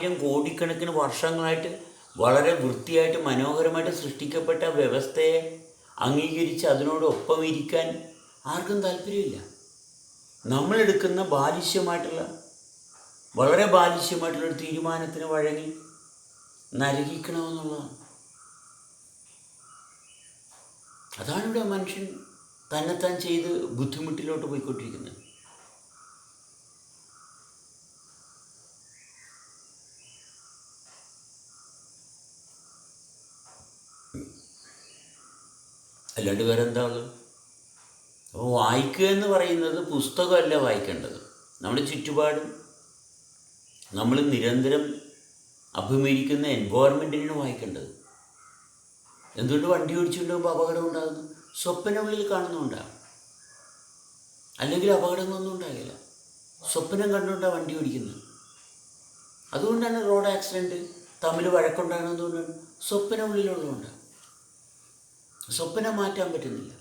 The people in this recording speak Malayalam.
ആയിരം കോടിക്കണക്കിന് വർഷങ്ങളായിട്ട് വളരെ വൃത്തിയായിട്ട് മനോഹരമായിട്ട് സൃഷ്ടിക്കപ്പെട്ട വ്യവസ്ഥയെ അംഗീകരിച്ച് അതിനോടൊപ്പം ഇരിക്കാൻ ആർക്കും താല്പര്യമില്ല. നമ്മളെടുക്കുന്ന ബാലിശ്യമായിട്ടുള്ള വളരെ ബാലിശ്യമായിട്ടുള്ളൊരു തീരുമാനത്തിന് വഴങ്ങി നരകിക്കണമെന്നുള്ളതാണ്. അതാണ് ഇവിടെ മനുഷ്യൻ തന്നെത്താൻ ചെയ്ത് ബുദ്ധിമുട്ടിലോട്ട് പോയിക്കൊണ്ടിരിക്കുന്നത്. അല്ലാണ്ട് വേറെ എന്താ ഉള്ളത് അപ്പോൾ വായിക്കുക എന്ന് പറയുന്നത് പുസ്തകമല്ല വായിക്കേണ്ടത്. നമ്മുടെ ചുറ്റുപാടും നമ്മൾ നിരന്തരം അഭിമുഖീകരിക്കുന്ന എൻവയോൺമെന്റിനാണ് വായിക്കേണ്ടത്. എന്തുകൊണ്ട് വണ്ടി ഓടിച്ചുകൊണ്ട് പോകുമ്പോൾ അപകടം ഉണ്ടാകുന്നു? സ്വപ്നമുള്ളിൽ കാണുന്നുണ്ടാകും അല്ലെങ്കിൽ അപകടങ്ങളൊന്നും ഉണ്ടാകില്ല. സ്വപ്നം കണ്ടുകൊണ്ടാണ് വണ്ടി ഓടിക്കുന്നത്. അതുകൊണ്ടാണ് റോഡ് ആക്സിഡന്റ് തമ്മിൽ വഴക്കുണ്ടാകുന്നതുകൊണ്ടാണ് സ്വപ്നം ഉള്ളിലുള്ളതുകൊണ്ടാണ് സ്വപ്നം മാറ്റാൻ പറ്റുന്നില്ല.